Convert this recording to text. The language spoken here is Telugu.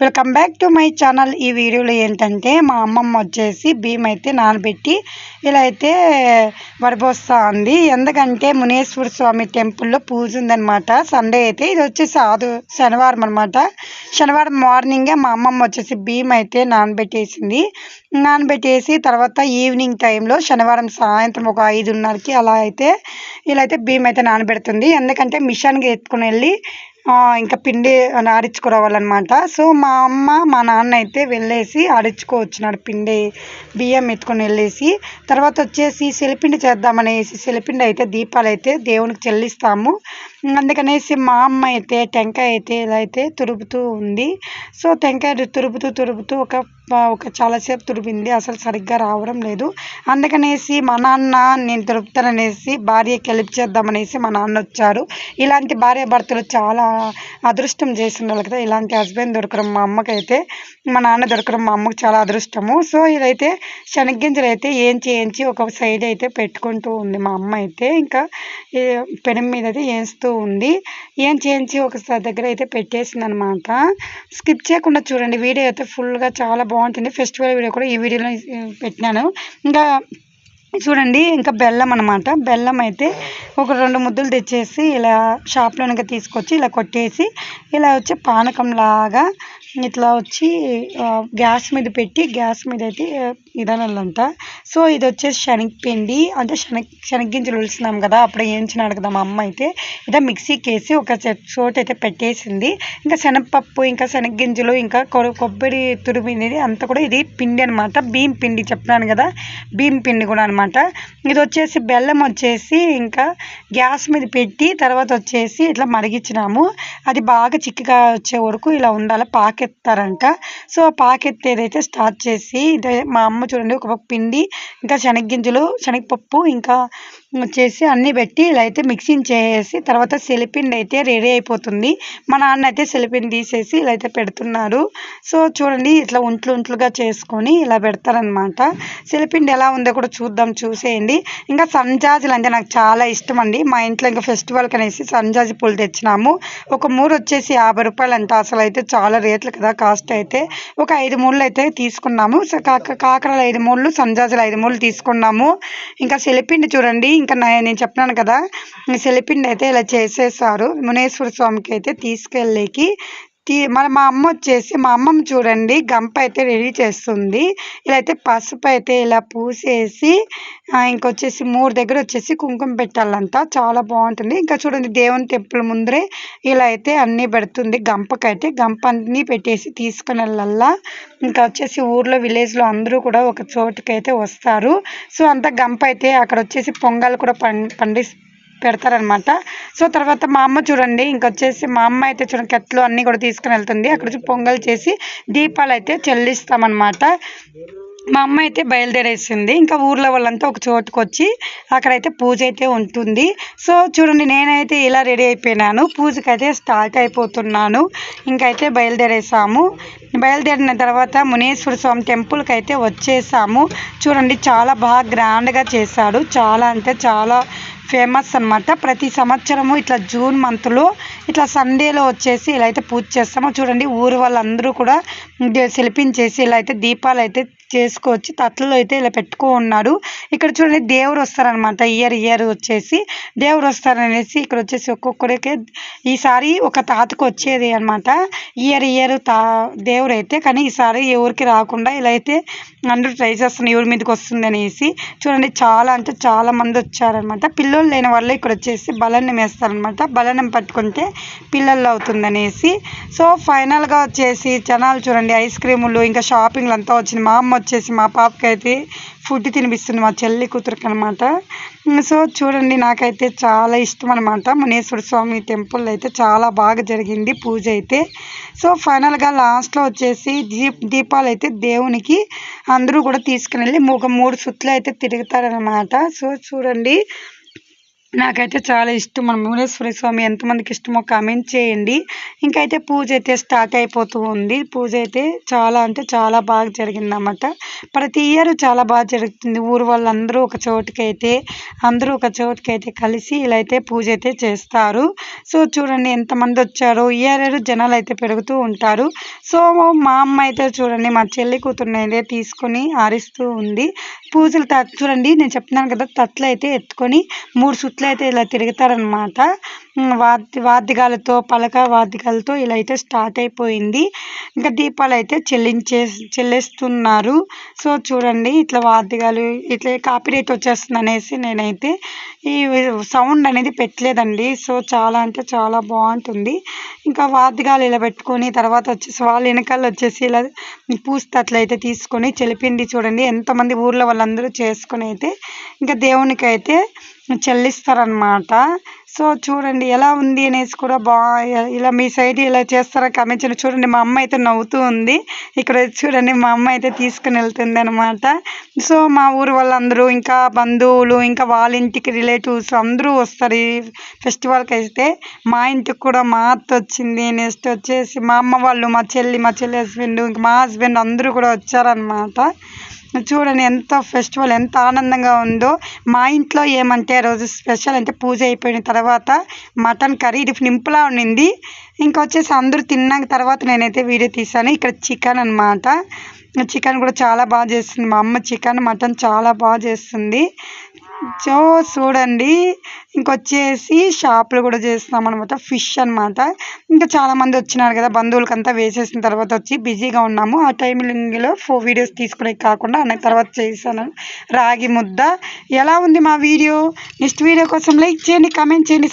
Welcome back to my channel ఈ వీడియోలో ఏంటంటే మా అమ్మమ్మ వచ్చేసి బియ్యం అయితే నానబెట్టి ఇలా అయితే వడపోస్తూ ఉంది. ఎందుకంటే మునేశ్వర స్వామి టెంపుల్లో పూజ ఉందనమాట సండే అయితే ఇది వచ్చేసి ఆదు శనివారం అనమాట శనివారం మార్నింగే మా అమ్మమ్మ వచ్చేసి బియ్యం అయితే నానబెట్టేసింది. నానబెట్టేసి తర్వాత ఈవినింగ్ టైంలో శనివారం సాయంత్రం ఒక ఐదున్నరకి అలా అయితే ఇలా అయితే బియ్యం అయితే నానబెడుతుంది. ఎందుకంటే మిషన్కి ఎత్తుకుని వెళ్ళి ఇంకా పిండి ఆడించుకురావాలన్నమాట సో మా అమ్మ మా నాన్న అయితే వెళ్ళేసి ఆడించుకోవచ్చినాడు పిండి బియ్యం ఎత్తుకొని వెళ్ళేసి. తర్వాత వచ్చేసి సెలిపిండి చేద్దామనేసి సెలిపిండి అయితే దీపాలు అయితే దేవునికి చెల్లిస్తాము. అందుకనేసి మా అమ్మ అయితే టెంకాయ అయితే ఇలా అయితే తురుపుతూ ఉంది. సో టెంకాయ తురుపుతూ తురుపుతూ ఒక ఒక చాలాసేపు తురిపింది. అసలు సరిగ్గా రావడం లేదు. అందుకనేసి మా నాన్న నేను తురుపుతాననేసి భార్యకి హెల్ప్ చేద్దామనేసి మా నాన్న వచ్చారు. ఇలాంటి భార్య భర్తలు చాలా అదృష్టం చేస్తున్నారు కదా. ఇలాంటి హస్బెండ్ దొరకడం మా అమ్మకైతే మా నాన్న దొరకడం మా అమ్మకి చాలా అదృష్టము. సో ఇదైతే శనగ్గింజలు అయితే ఏంచి ఏంచి ఒక సైడ్ అయితే పెట్టుకుంటూ ఉంది మా అమ్మ అయితే. ఇంకా పెనం మీద అయితే వేస్తూ ఉంది. ఏం చేయించి ఒక దగ్గర అయితే పెట్టేసింది అనమాట స్కిప్ చేయకుండా చూడండి. వీడియో అయితే ఫుల్గా చాలా బాగుంటుంది. ఫెస్టివల్ వీడియో కూడా ఈ వీడియోలో పెట్టినాను. ఇంకా చూడండి. ఇంకా బెల్లం అనమాట. బెల్లం అయితే ఒక రెండు ముద్దలు తెచ్చేసి ఇలా షాప్లో తీసుకొచ్చి ఇలా కొట్టేసి ఇలా వచ్చి పానకం లాగా ఇట్లా వచ్చి గ్యాస్ మీద పెట్టి గ్యాస్ మీద అయితే ఇదనాలంట సో ఇది వచ్చేసి శనగపిండి అంటే శనగ శనగ్గింజలు ఉలిసినాం కదా అప్పుడు వేయించినాడు కదా మా అమ్మ అయితే. ఇదే మిక్సీకి వేసి ఒక చోట అయితే పెట్టేసింది. ఇంకా శనగపప్పు ఇంకా శనగ్గింజలు ఇంకా కొబ్బరి తురిమినది అంతా కూడా ఇది పిండి అనమాట బియ్యం పిండి చెప్పినాను కదా బియ్యం పిండి కూడా అనమాట ఇది వచ్చేసి బెల్లం వచ్చేసి ఇంకా గ్యాస్ మీద పెట్టి తర్వాత వచ్చేసి ఇట్లా మరిగించినాము. అది బాగా చిక్కగా వచ్చే వరకు ఇలా ఉండాలి పాకెత్తారంట. సో పాకెత్తేదైతే స్టార్ట్ చేసి మా అమ్మ చూడండి. ఒక పిండి ఇంకా శనగగింజలు శనగపప్పు ఇంకా వచ్చేసి అన్నీ పెట్టి ఇలా అయితే మిక్సింగ్ చేసేసి తర్వాత సెలిపిండి అయితే రెడీ అయిపోతుంది. మా నాన్న అయితే సెలిపిండి తీసేసి ఇలా అయితే పెడుతున్నారు. సో చూడండి ఇట్లా ఉంట్లు ఉంట్లుగా చేసుకొని ఇలా పెడతారనమాట సెలిపిండి ఎలా ఉందో కూడా చూద్దాం చూసేయండి. ఇంకా సంజాజులు అంటే నాకు చాలా ఇష్టం అండి. మా ఇంట్లో ఇంకా ఫెస్టివల్కి అనేసి సంజాజి పూలు తెచ్చినాము. ఒక మూరు వచ్చేసి యాభై రూపాయలు అంట అసలు అయితే చాలా రేట్లు కదా కాస్ట్ అయితే. ఒక ఐదు మూళ్ళు అయితే తీసుకున్నాము. కాకరలు ఐదు మూళ్ళు సంజాజులు ఐదు మూళ్ళు తీసుకున్నాము. ఇంకా సెలిపిండి చూడండి ఇంకా నేను చెప్పినాను కదా సెలిపిండి అయితే ఇలా చేసేసారు. మునేశ్వర స్వామికి అయితే తీసుకెళ్ళేకి తీ మన మా అమ్మ వచ్చేసి మా అమ్మమ్మ చూడండి గంప అయితే రెడీ చేస్తుంది. ఇలా అయితే పసుపు అయితే ఇలా పూసేసి ఇంకొచ్చేసి మూడు దగ్గర వచ్చేసి కుంకుమ పెట్టాలంట. చాలా బాగుంటుంది. ఇంకా చూడండి దేవుని టెంపుల్ ముందరే ఇలా అయితే అన్నీ పెడుతుంది. గంపకైతే గంప అన్నీ పెట్టేసి తీసుకుని వెళ్ళాలా ఇంకా వచ్చేసి ఊర్లో విలేజ్లో అందరూ కూడా ఒక చోటుకైతే వస్తారు. సో అంత గంప అయితే అక్కడ వచ్చేసి పొంగల్ కూడా పండి పెడతారనమాట సో తర్వాత మా అమ్మ చూడండి ఇంకొచ్చేసి మా అమ్మ అయితే చూడండి కెట్లు అన్నీ కూడా తీసుకుని వెళ్తుంది. అక్కడ పొంగల్ చేసి దీపాలు అయితే చెల్లిస్తామన్నమాట. మా అమ్మ అయితే బయలుదేరేసింది. ఇంకా ఊర్లో వాళ్ళంతా ఒక చోటుకు వచ్చి అక్కడైతే పూజ అయితే ఉంటుంది. సో చూడండి నేనైతే ఇలా రెడీ అయిపోయినాను. పూజకి అయితే స్టార్ట్ అయిపోతున్నాను. ఇంకైతే బయలుదేరేసాము. బయలుదేరిన తర్వాత మునేశ్వర స్వామి టెంపుల్కి అయితే వచ్చేసాము. చూడండి చాలా బాగా గ్రాండ్గా చేశాడు. చాలా అంటే చాలా ఫేమస్ అనమాట ప్రతి సంవత్సరము ఇట్లా జూన్ మంత్లో ఇట్లా సండేలో వచ్చేసి ఇలా అయితే పూజ చేస్తామో. చూడండి ఊరు వాళ్ళందరూ కూడా సెలిపించేసి ఇలా అయితే దీపాలు అయితే చేసుకోవచ్చు తట్లలో అయితే ఇలా పెట్టుకో ఉన్నాడు. ఇక్కడ చూడండి దేవుడు వస్తారనమాట ఇయర్ ఇయర్ వచ్చేసి దేవుడు వస్తారనేసి ఇక్కడ వచ్చేసి ఒక్కొక్కరికి ఈసారి ఒక తాతకు వచ్చేది అనమాట ఇయర్ ఇయర్ తా దేవుడు అయితే కానీ ఈసారి ఎవరికి రాకుండా ఇలా అయితే అందరూ ట్రై చేస్తున్నారు ఎవరి మీదకి వస్తుంది అనేసి. చూడండి చాలా అంటే చాలా మంది వచ్చారనమాట పిల్లలు లేని వాళ్ళు ఇక్కడ వచ్చేసి బలన్నం వేస్తారనమాట బలన్నం పట్టుకుంటే పిల్లలు అవుతుందనేసి సో ఫైనల్గా వచ్చేసి జనాలు చూడండి ఐస్ క్రీములు ఇంకా షాపింగ్లు అంతా వచ్చింది. మా అమ్మ వచ్చేసి మా పాపకైతే ఫుడ్ తినిపిస్తుంది మా చెల్లి కూతురికి అనమాట సో చూడండి నాకైతే చాలా ఇష్టం అనమాట మునేశ్వర స్వామి టెంపుల్ అయితే చాలా బాగా జరిగింది పూజ అయితే. సో ఫైనల్గా లాస్ట్లో వచ్చేసి దీప్ దీపాలు అయితే దేవునికి అందరూ కూడా తీసుకుని వెళ్ళి ఒక మూడు సుత్తులు అయితే తిరుగుతారనమాట సో చూడండి నాకైతే చాలా ఇష్టం. మన మూలేశ్వర స్వామి ఎంతమందికి ఇష్టమో కామెంట్ చేయండి. ఇంకైతే పూజ అయితే స్టార్ట్ అయిపోతూ ఉంది. పూజ అయితే చాలా అంటే చాలా బాగా జరిగిందన్నమాట. ప్రతి ఇయర్ చాలా బాగా జరుగుతుంది. ఊరు వాళ్ళందరూ ఒక చోటుకైతే అందరూ ఒక చోటుకైతే కలిసి ఇలా అయితే పూజ అయితే చేస్తారు. సో చూడండి ఎంతమంది వచ్చారో. ఇయర్ జనాలు అయితే పెరుగుతూ ఉంటారు. సో మా అమ్మ అయితే చూడండి మా చెల్లి కూతురుని అయితే తీసుకొని ఆరిస్తూ ఉంది. పూజలు చూడండి నేను చెప్తున్నాను కదా తట్లు అయితే ఎత్తుకొని మూడు సుట్లు అయితే ఇలా తిరుగుతారనమాట వాద్య వాద్యగాలతో పలక వాద్యగాలతో ఇలా అయితే స్టార్ట్ అయిపోయింది. ఇంకా దీపాలు అయితే చెల్లించే చెల్లిస్తున్నారు. సో చూడండి ఇట్లా వాద్యగాలు ఇట్లా కాపీరైట్ వచ్చేస్తుంది అనేసి నేనైతే ఈ సౌండ్ అనేది పెట్టలేదండి. సో చాలా అంటే చాలా బాగుంటుంది. ఇంకా వాద్యగాలు ఇలా పెట్టుకొని తర్వాత వచ్చేసి వాళ్ళ వెనకాల వచ్చేసి ఇలా పూస్తట్లు అయితే తీసుకొని చెలిపిండి చూడండి. ఎంతమంది ఊర్లో వాళ్ళందరూ చేసుకొని అయితే ఇంకా దేవునికి అయితే చెల్లిస్తారనమాట సో చూడండి ఎలా ఉంది అనేసి కూడా బా ఇలా మీ సైడ్ ఇలా చేస్తారా కామెంట్ చేయండి. చూడండి మా అమ్మ అయితే నవ్వుతూ ఉంది. ఇక్కడ చూడండి మా అమ్మ అయితే తీసుకుని వెళ్తుంది అనమాట సో మా ఊరు వాళ్ళందరూ ఇంకా బంధువులు ఇంకా వాళ్ళ ఇంటికి రిలేటివ్స్ అందరూ వస్తారు ఈ ఫెస్టివల్కి అయితే. మా ఇంటికి కూడా మా అత్త వచ్చింది నెక్స్ట్ వచ్చేసి మా అమ్మ వాళ్ళు మా చెల్లి మా చెల్లి హస్బెండ్ ఇంకా మా హస్బెండ్ అందరూ కూడా వచ్చారనమాట చూడండి ఎంత ఫెస్టివల్ ఎంత ఆనందంగా ఉందో. మా ఇంట్లో ఏమంటే రోజు స్పెషల్ అంటే పూజ అయిపోయిన తర్వాత మటన్ కర్రీ ఇది నింపులా ఉండింది. ఇంకా వచ్చేసి అందరూ తిన్నాక తర్వాత నేనైతే వీడియో తీసాను ఇక్కడ చికెన్ అనమాట చికెన్ కూడా చాలా బాగా చేస్తుంది. మా అమ్మ చికెన్ మటన్ చాలా బాగా చేస్తుంది. సో చూడండి. ఇంకొచ్చేసి షాప్లో కూడా చేస్తున్నాం అనమాట ఫిష్ అనమాట ఇంకా చాలామంది వచ్చినారు కదా బంధువులకంతా వేసేసిన తర్వాత వచ్చి బిజీగా ఉన్నాము. ఆ టైమింగ్లో ఫోర్ వీడియోస్ తీసుకునే కాకుండా అన్న తర్వాత చేశాను. రాగి ముద్ద. ఎలా ఉంది మా వీడియో? నెక్స్ట్ వీడియో కోసం లైక్ చేయండి కామెంట్ చేయండి.